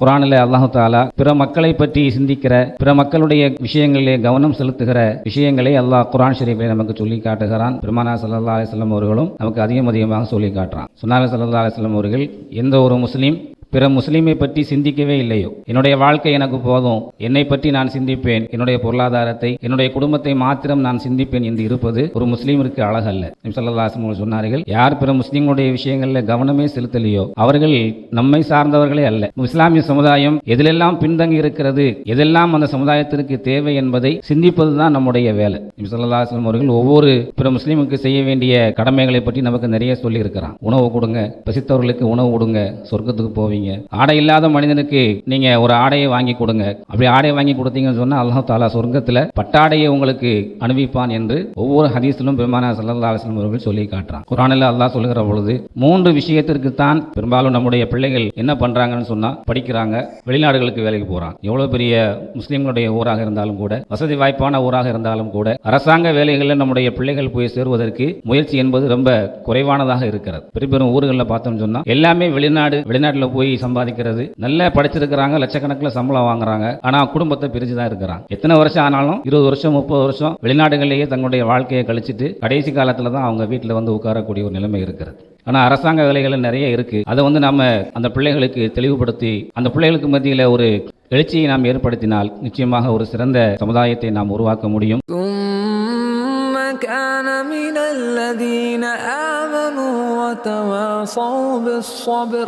குரானில் அல்லாஹு தாலா பிற மக்களை பற்றி சிந்திக்கிற பிற மக்களுடைய விஷயங்களிலே கவனம் செலுத்துகிற விஷயங்களை அல்லாஹ் குரான் ஷரீஃபிலே நமக்கு சொல்லி காட்டுகிறான். பெருமானா சல்லா அலிஸ்லாம் அவர்களும் நமக்கு அதிகம் அதிகமாக சொல்லி காட்டுறான். சுனாலி சல்லா அலிஸ்லாம் அவர்கள் எந்த ஒரு முஸ்லீம் பிற முஸ்லீமை பற்றி சிந்திக்கவே இல்லையோ? என்னுடைய வாழ்க்கை எனக்கு போதும். என்னை பற்றி நான் சிந்திப்பேன். என்னுடைய பொருளாதாரத்தை என்னுடைய குடும்பத்தை மாத்திரம் நான் சிந்திப்பேன் என்று இருப்பது ஒரு முஸ்லீமிற்கு அழகல்ல. சல்லாஹம் சொன்னார்கள் யார் பிற முஸ்லீம்களுடைய விஷயங்களில் கவனமே செலுத்தலையோ? அவர்கள் நம்மை சார்ந்தவர்களே அல்ல. இஸ்லாமிய சமுதாயம் எதிலெல்லாம் பின்தங்கி இருக்கிறது எதெல்லாம் அந்த சமுதாயத்திற்கு தேவை என்பதை சிந்திப்பதுதான் நம்முடைய வேலை. சல்லாஹம் அவர்கள் ஒவ்வொரு பிற முஸ்லீமுக்கு செய்ய வேண்டிய கடமைகளை பற்றி நமக்கு நிறைய சொல்லியிருக்கிறான். உணவு கொடுங்க பசித்தவர்களுக்கு உணவு கொடுங்க சொர்க்கத்துக்கு போவீங்க. ஆடை இல்லாத மனிதனுக்கு நீங்க ஒரு ஆடையை வாங்கி கொடுங்க. அப்படி ஆடையை வாங்கி கொடுத்தீங்கன்னு சொன்னா அல்லாஹ் தாலா சொர்க்கத்துல பட்டாடையை உங்களுக்கு அனுப்பிப்பான் என்று ஒவ்வொரு ஹதீஸிலும் பெருமானா சல்லா அவர்கள் சொல்லி காட்டுறான். குரானில் அல்லாஹ் சொல்லுகிற பொழுது மூன்று விஷயத்திற்கு தான் பெரும்பாலும் நம்முடைய பிள்ளைகள் என்ன பண்றாங்கன்னு சொன்னா படிக்கிறாங்க வெளிநாடுகளுக்கு வேலைக்கு போறாங்க எவ்வளவு பெரிய முஸ்லீம்களுடைய ஊராக இருந்தாலும் கூட வசதி வாய்ப்பான ஊராக இருந்தாலும் கூட அரசாங்க வேலைகளில் நம்முடைய பிள்ளைகள் போய் சேருவதற்கு முயற்சி என்பது ரொம்ப குறைவானதாக இருக்கிறது. பெரிய பெரும் ஊர்களில் பார்த்தோம்னு சொன்னா எல்லாமே வெளிநாடு வெளிநாட்டில் போய் சம்பாதிக்கிறது நல்லா படிச்சிருக்கிறாங்க லட்சக்கணக்கில் சம்பளம் வாங்குறாங்க ஆனா குடும்பத்தை பிரிஞ்சு தான் இருக்கிறாங்க எத்தனை வருஷம் ஆனாலும் இருபது வருஷம் முப்பது வருஷம் வெளிநாடுகளிலேயே தங்களுடைய வாழ்க்கையை கழிச்சிட்டு கடைசி காலத்தில் தான் அவங்க வீட்டில் வந்து உட்காரக்கூடிய ஒரு நிலைமை இருக்கிறது ஆனால் அரசாங்க வேலைகள் நிறைய இருக்கு அதை வந்து நம்ம அந்த பிள்ளைகளுக்கு தெளிவுபடுத்தி அந்த பிள்ளைகளுக்கு மத்தியில் ஒரு எழுச்சியை நாம் ஏற்படுத்தினால் நிச்சயமாக ஒரு சிறந்த சமுதாயத்தை நாம் உருவாக்க முடியும் ثم كان من الذين آمنوا وتواصوا بالصبر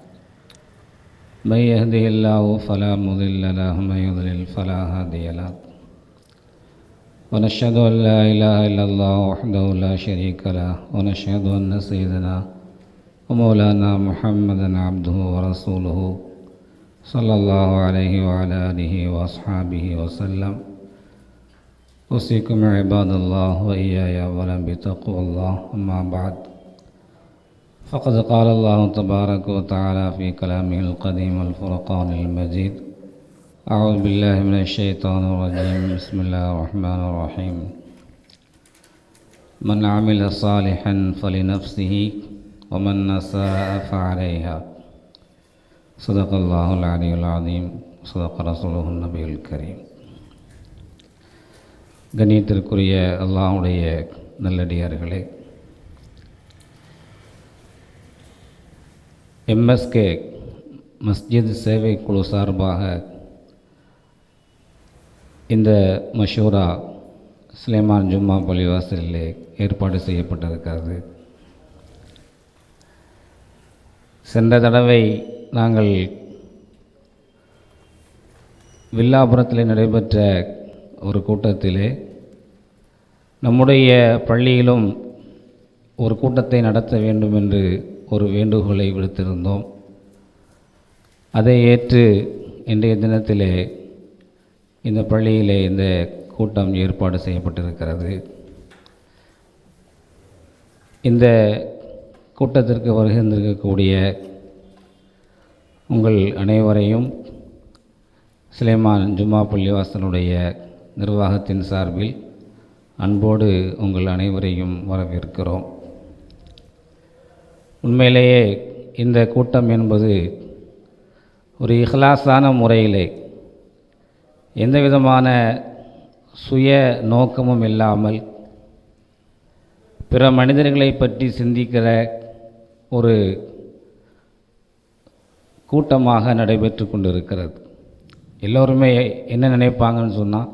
من يهده الله فلا مضل له ومن يضلل فلا هادي له. ونشهد أن لا إله إلا الله وحده لا شريك له ونشهد أن سيدنا ومولانا محمدا عبده ورسوله صلى الله عليه وعلى آله وأصحابه وسلم. أوصيكم عباد الله وإياي أولا بتقوى الله أما بعد. فقد قال الله تبارك وتعالى في كلامه القديم الفرقان المجيد أعوذ بالله من الشيطان الرجيم بسم الله الرحمن الرحيم من عمل صالحا فلنفسه ومن أساء فعليها صدق الله العلي العظيم صدق رسوله النبي الكريم கண்ணியத்திற்குரிய அல்லாஹுடைய நல்லடியார்களே எம்எஸ்கே மஸ்ஜித் சேவை குழு சார்பாக இந்த மஷூரா சுலைமான் ஜும்மா பள்ளிவாசலிலே ஏற்பாடு செய்யப்பட்டிருக்கிறது. சென்ற தடவை நாங்கள் வில்லாபுரத்தில் நடைபெற்ற ஒரு கூட்டத்திலே நம்முடைய பள்ளியிலும் ஒரு கூட்டத்தை நடத்த வேண்டும் என்று ஒரு வேண்டுகோளை விடுத்திருந்தோம். அதை ஏற்று இன்றைய தினத்திலே இந்த பள்ளியிலே இந்த கூட்டம் ஏற்பாடு செய்யப்பட்டிருக்கிறது. இந்த கூட்டத்திற்கு வருகின்றிருக்கக்கூடிய உங்கள் அனைவரையும் சுலைமான் ஜும்மா பள்ளிவாசலுடைய நிர்வாகத்தின் சார்பில் அன்போடு உங்கள் அனைவரையும் வரவேற்கிறோம். உண்மையிலேயே இந்த கூட்டம் என்பது ஒரு இஹ்லாஸான முறையிலே எந்த விதமான சுய நோக்கமும் இல்லாமல் பிற மனிதர்களை பற்றி சிந்திக்கிற ஒரு கூட்டமாக நடைபெற்று கொண்டிருக்கிறது. எல்லோருமே என்ன நினைப்பாங்கன்னு சொன்னால்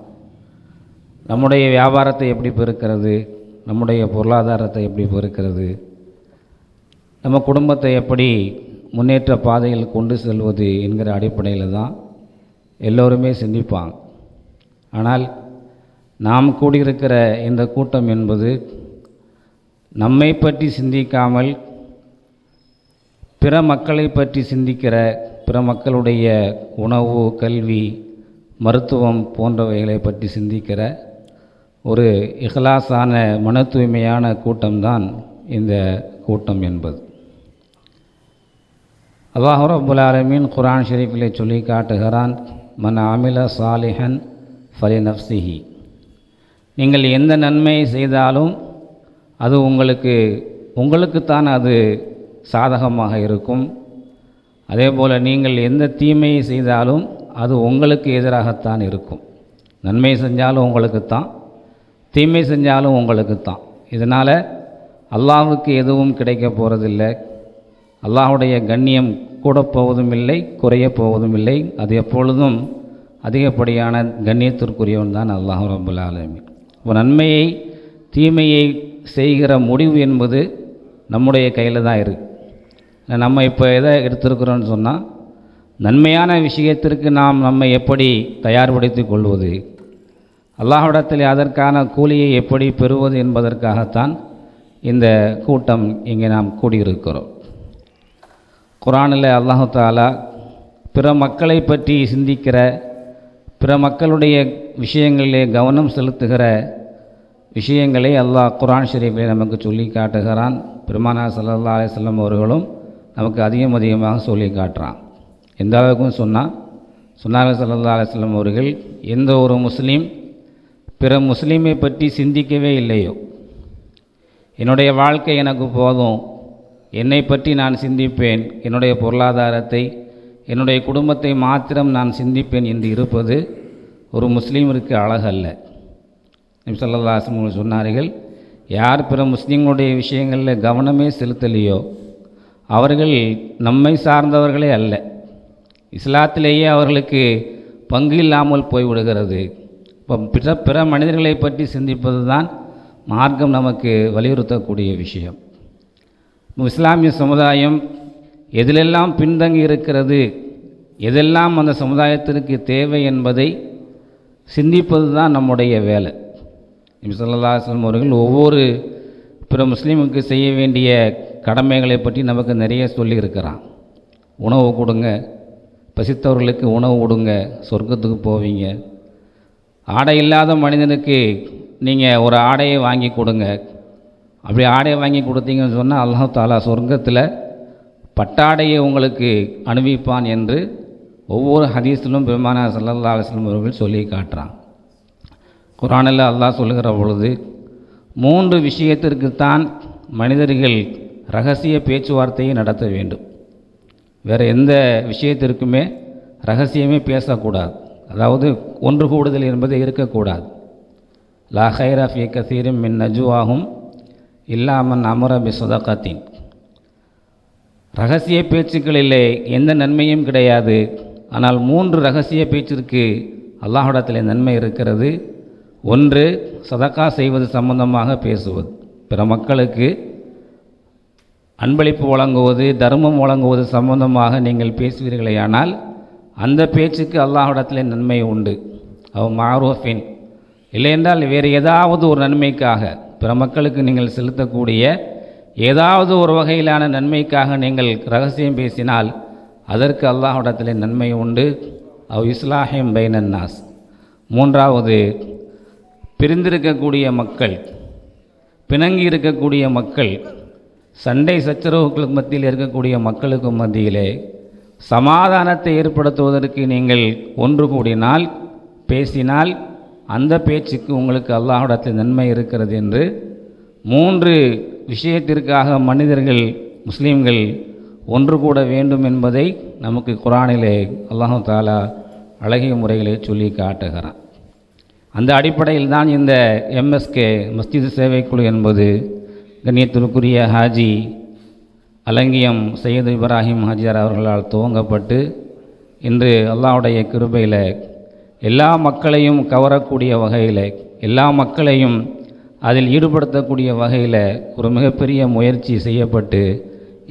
நம்முடைய வியாபாரத்தை எப்படி பெருக்கிறது? நம்முடைய பொருளாதாரத்தை எப்படி பெருக்கிறது? நம்ம குடும்பத்தை எப்படி முன்னேற்ற பாதையில் கொண்டு செல்வது என்கிற அடிப்படையில் தான் எல்லோருமே சிந்திப்பாங்க. ஆனால் நாம் கூடியிருக்கிற இந்த கூட்டம் என்பது நம்மை பற்றி சிந்திக்காமல் பிற மக்களை பற்றி சிந்திக்கிற பிற மக்களுடைய உணவு கல்வி மருத்துவம் போன்றவைகளை பற்றி சிந்திக்கிற ஒரு இகலாசான மன தூய்மையான கூட்டம்தான் இந்த கூட்டம் என்பது. அல்லாஹ் ரபுல் ஆலமீன் குரான் ஷெரீஃபிலே சொல்லி காட்டுகிறான் மன் அமில சாலிஹன் ஃபலி நஃப்சிஹி நீங்கள் எந்த நன்மையை செய்தாலும் அது உங்களுக்கு உங்களுக்குத்தான் அது சாதகமாக இருக்கும். அதே போல் நீங்கள் எந்த தீமையை செய்தாலும் அது உங்களுக்கு எதிராகத்தான் இருக்கும். நன்மை செஞ்சாலும் உங்களுக்குத்தான் தீமை செஞ்சாலும் உங்களுக்குத்தான் இதனால் அல்லாவுக்கு எதுவும் கிடைக்க போகிறதில்லை அல்லாஹுடைய கண்ணியம் கூட போவதும் இல்லை குறைய போவதும் இல்லை. அது எப்பொழுதும் அதிகப்படியான கண்ணியத்திற்குரியவன் தான் அல்லாஹ் ரபுல் ஆலமீன். இப்போ நன்மையை தீமையை செய்கிற முடிவு என்பது நம்முடைய கையில் தான் இருக்குது நம்ம இப்போ எதை எடுத்திருக்கிறோன்னு சொன்னால் நன்மையான விஷயத்திற்கு நாம் நம்மை எப்படி தயார்படுத்திக் கொள்வது அல்லாஹிடத்தில் அதற்கான கூலியை எப்படி பெறுவது என்பதற்காகத்தான் இந்த கூட்டம் இங்கே நாம் கூடியிருக்கிறோம். குரானில் அல்லாஹு தாலா பிற மக்களை பற்றி சிந்திக்கிற பிற மக்களுடைய விஷயங்களிலே கவனம் செலுத்துகிற விஷயங்களை அல்லாஹ் குரான் ஷரீஃபிலே நமக்கு சொல்லி காட்டுகிறான். பெருமானா சல்லா அலிஸ்லம் அவர்களும் நமக்கு அதிகம் அதிகமாக சொல்லி காட்டுறான். எந்த அளவுக்கும் சொன்னால் சொன்னாங்க சல்லா அலிஸ்லம் அவர்கள் எந்த ஒரு முஸ்லீம் பிற முஸ்லீமை பற்றி சிந்திக்கவே இல்லையோ? என்னுடைய வாழ்க்கை எனக்கு போதும் என்னை பற்றி நான் சிந்திப்பேன். என்னுடைய பொருளாதாரத்தை என்னுடைய குடும்பத்தை மாத்திரம் நான் சிந்திப்பேன் என்று இருப்பது ஒரு முஸ்லீமிற்கு அழகல்ல. நிம்சல்லாசம் சொன்னார்கள் யார் பிற முஸ்லீம்களுடைய விஷயங்களில் கவனமே செலுத்தலையோ அவர்கள் நம்மை சார்ந்தவர்களே அல்ல. இஸ்லாத்திலேயே அவர்களுக்கு பங்கு இல்லாமல் போய்விடுகிறது. இப்போ பிற பிற மனிதர்களை பற்றி சிந்திப்பது தான் மார்க்கம் நமக்கு வலியுறுத்தக்கூடிய விஷயம். இஸ்லாமிய சமுதாயம் எதிலெல்லாம் பின்தங்கி இருக்கிறது எதெல்லாம் அந்த சமுதாயத்திற்கு தேவை என்பதை சிந்திப்பது தான் நம்முடைய வேலை. சல்லாஸ்லம் அவர்கள் ஒவ்வொரு பிற முஸ்லீமுக்கு செய்ய வேண்டிய கடமைகளை பற்றி நமக்கு நிறைய சொல்லியிருக்கிறான். உணவு கொடுங்க பசித்தவர்களுக்கு உணவு கொடுங்க சொர்க்கத்துக்கு போவீங்க. ஆடை இல்லாத மனிதனுக்கு நீங்கள் ஒரு ஆடையை வாங்கி கொடுங்க. அப்படி ஆடையை வாங்கி கொடுத்தீங்கன்னு சொன்னால் அல்லாஹ் தாலா சொர்க்கத்தில் பட்டாடையை உங்களுக்கு அனுபவிப்பான் என்று ஒவ்வொரு ஹதீஸிலும் பெருமானா சல்லா அலுவலம் அவர்கள் சொல்லி காட்டுறான் குரானில் அல்லாஹ் சொல்லுகிற பொழுது மூன்று விஷயத்திற்குத்தான் மனிதர்கள் ரகசிய பேச்சுவார்த்தையை நடத்த வேண்டும். வேறு எந்த விஷயத்திற்குமே ரகசியமே பேசக்கூடாது. அதாவது ஒன்று கூடுதல் என்பது இருக்கக்கூடாது. லா ஹைரா ஃபி கசீரும் மின் நஜுவாகும் இல்லாமல் அமர பி ரகசிய பேச்சுக்களிலே எந்த நன்மையும் கிடையாது. ஆனால் மூன்று ரகசிய பேச்சிற்கு அல்லாஹிடத்தில் நன்மை இருக்கிறது. ஒன்று சதக்கா செய்வது சம்பந்தமாக பேசுவது. பிற மக்களுக்கு அன்பளிப்பு வழங்குவது தர்மம் வழங்குவது சம்பந்தமாக நீங்கள் பேசுவீர்களேயானால் அந்த பேச்சுக்கு அல்லாஹிடத்தில் நன்மை உண்டு. அவ் மாரூஃபின். இல்லையென்றால் வேறு ஏதாவது ஒரு நன்மைக்காக பிற மக்களுக்கு நீங்கள் செலுத்தக்கூடிய ஏதாவது ஒரு வகையிலான நன்மைக்காக நீங்கள் ரகசியம் பேசினால் அதற்கு அல்லாஹிடத்தில் நன்மை உண்டு. அவ் இஸ்லாஹிம் பைனன்னாஸ் மூன்றாவது பிரிந்திருக்கக்கூடிய மக்கள் பிணங்கி இருக்கக்கூடிய மக்கள் சண்டை சச்சரவுகளுக்கு மத்தியில் இருக்கக்கூடிய மக்களுக்கு மத்தியிலே சமாதானத்தை ஏற்படுத்துவதற்கு நீங்கள் ஒன்று கூடினால் பேசினால் அந்த பேச்சுக்கு உங்களுக்கு அல்லாஹிடத்தில் நன்மை இருக்கிறது என்று மூன்று விஷயத்திற்காக மனிதர்கள் முஸ்லீம்கள் ஒன்று கூட வேண்டும் என்பதை நமக்கு குரானிலே அல்லாஹு தாலா அழகிய முறைகளை சொல்லி காட்டுகிறான். அந்த அடிப்படையில் தான் இந்த எம்எஸ்கே மஸ்ஜித் சேவைக்குழு என்பது கண்ணியத்திற்குரிய ஹாஜி அலங்கியம் சையது இப்ராஹிம் ஹாஜியார் அவர்களால் துவங்கப்பட்டு இன்று அல்லாவுடைய கிருபையில் எல்லா மக்களையும் கவரக்கூடிய வகையில் எல்லா மக்களையும் அதில் ஈடுபடுத்தக்கூடிய வகையில் ஒரு மிகப்பெரிய முயற்சி செய்யப்பட்டு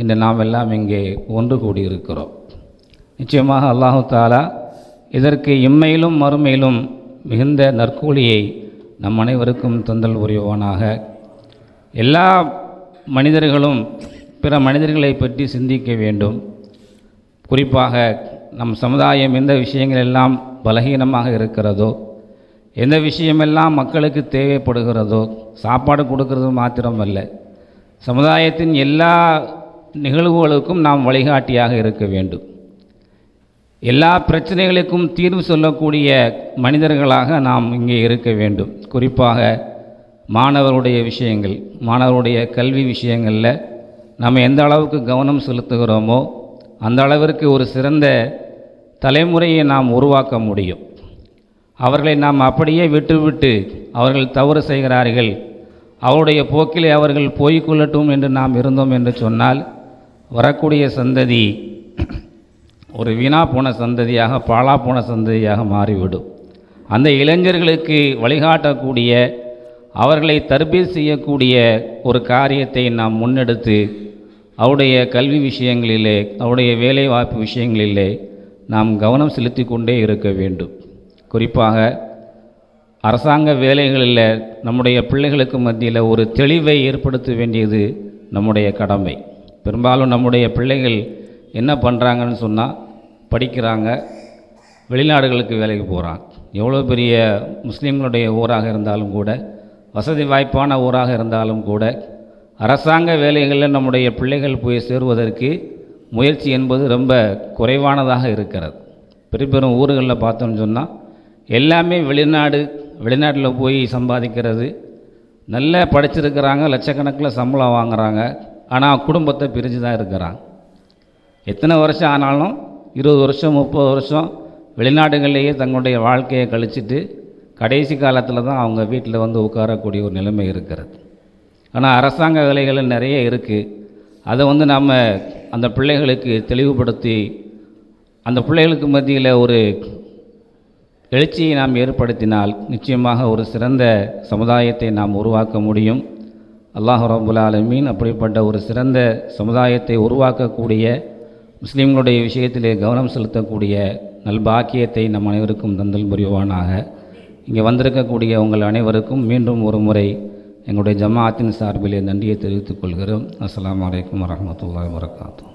இன்று நாம் எல்லாம் இங்கே ஒன்று கூடியிருக்கிறோம். நிச்சயமாக அல்லாஹு தாலா இதற்கு இம்மையிலும் மறுமையிலும் மிகுந்த நற்கூலியை நம் அனைவருக்கும் தொந்தல் புரிவானாக. எல்லா மனிதர்களும் பிற மனிதர்களை பற்றி சிந்திக்க வேண்டும். குறிப்பாக நம் சமுதாயம் எந்த விஷயங்கள் எல்லாம் பலகீனமாக இருக்கிறதோ எந்த விஷயமெல்லாம் மக்களுக்கு தேவைப்படுகிறதோ சாப்பாடு கொடுக்கறது மாத்திரமல்ல சமுதாயத்தின் எல்லா நிகழ்வுகளுக்கும் நாம் வழிகாட்டியாக இருக்க வேண்டும். எல்லா பிரச்சனைகளுக்கும் தீர்வு சொல்லக்கூடிய மனிதர்களாக நாம் இங்கே இருக்க வேண்டும். குறிப்பாக மாணவருடைய விஷயங்கள் மாணவருடைய கல்வி விஷயங்களில் நம்ம எந்த அளவுக்கு கவனம் செலுத்துகிறோமோ அந்த அளவிற்கு ஒரு சிறந்த தலைமுறையை நாம் உருவாக்க முடியும். அவர்களை நாம் அப்படியே விட்டுவிட்டு அவர்கள் தவறு செய்கிறார்கள். அவருடைய போக்கிலே அவர்கள் போய்க்கொள்ளட்டும் என்று நாம் இருந்தோம் என்று சொன்னால் வரக்கூடிய சந்ததி ஒரு வீணா போன சந்ததியாக பாழா போன சந்ததியாக மாறிவிடும். அந்த இளைஞர்களுக்கு வழிகாட்டக்கூடிய அவர்களை தர்பீஸ் செய்யக்கூடிய ஒரு காரியத்தை நாம் முன்னெடுத்து அவருடைய கல்வி விஷயங்களிலே அவருடைய வேலைவாய்ப்பு விஷயங்களிலே நாம் கவனம் செலுத்தி கொண்டே இருக்க வேண்டும். குறிப்பாக அரசாங்க வேலைகளில் நம்முடைய பிள்ளைகளுக்கு மத்தியில் ஒரு தெளிவை ஏற்படுத்த வேண்டியது நம்முடைய கடமை. பெரும்பாலும் நம்முடைய பிள்ளைகள் என்ன பண்ணுறாங்கன்னு சொன்னால் படிக்கிறாங்க வெளிநாடுகளுக்கு வேலைக்கு போகிறாங்க எவ்வளோ பெரிய முஸ்லீம்களுடைய ஊராக இருந்தாலும் கூட வசதி வாய்ப்பான ஊராக இருந்தாலும் கூட அரசாங்க வேலைகளில் நம்முடைய பிள்ளைகள் போய் சேருவதற்கு முயற்சி என்பது ரொம்ப குறைவானதாக இருக்கிறது. பெரிய பெரும் ஊர்களில் பார்த்தோம்னு சொன்னால் எல்லாமே வெளிநாடு வெளிநாட்டில் போய் சம்பாதிக்கிறது. நல்லா படிச்சிருக்கிறாங்க லட்சக்கணக்கில் சம்பளம் வாங்குறாங்க. ஆனால் குடும்பத்தை பிரிஞ்சு தான் இருக்கிறாங்க. எத்தனை வருஷம் ஆனாலும் இருபது வருஷம் முப்பது வருஷம் வெளிநாடுகளிலேயே தங்களுடைய வாழ்க்கையை கழிச்சிட்டு கடைசி காலத்தில் தான் அவங்க வீட்டில் வந்து உட்காரக்கூடிய ஒரு நிலைமை இருக்கிறது. ஆனால் அரசாங்க வேலைகள் நிறைய இருக்குது அதை வந்து நம்ம அந்த பிள்ளைகளுக்கு தெளிவுபடுத்தி அந்த பிள்ளைகளுக்கு மத்தியில் ஒரு எழுச்சியை நாம் ஏற்படுத்தினால் நிச்சயமாக ஒரு சிறந்த சமுதாயத்தை நாம் உருவாக்க முடியும். அல்லாஹ் ரபுல் ஆலமீன் அப்படிப்பட்ட ஒரு சிறந்த சமுதாயத்தை உருவாக்கக்கூடிய முஸ்லீம்களுடைய விஷயத்திலே கவனம் செலுத்தக்கூடிய நல்பாக்கியத்தை நம் அனைவருக்கும் தந்தல் புரிவானாக. இங்கே வந்திருக்கக்கூடிய உங்கள் அனைவருக்கும் மீண்டும் ஒரு முறை எங்களுடைய ஜமாஅத்தின் சார்பிலே நன்றியை தெரிவித்துக் கொள்கிறோம். அஸ்லாம் வலைக்கம் வரஹ்மத்துல்லாஹி வரகாத்துஹு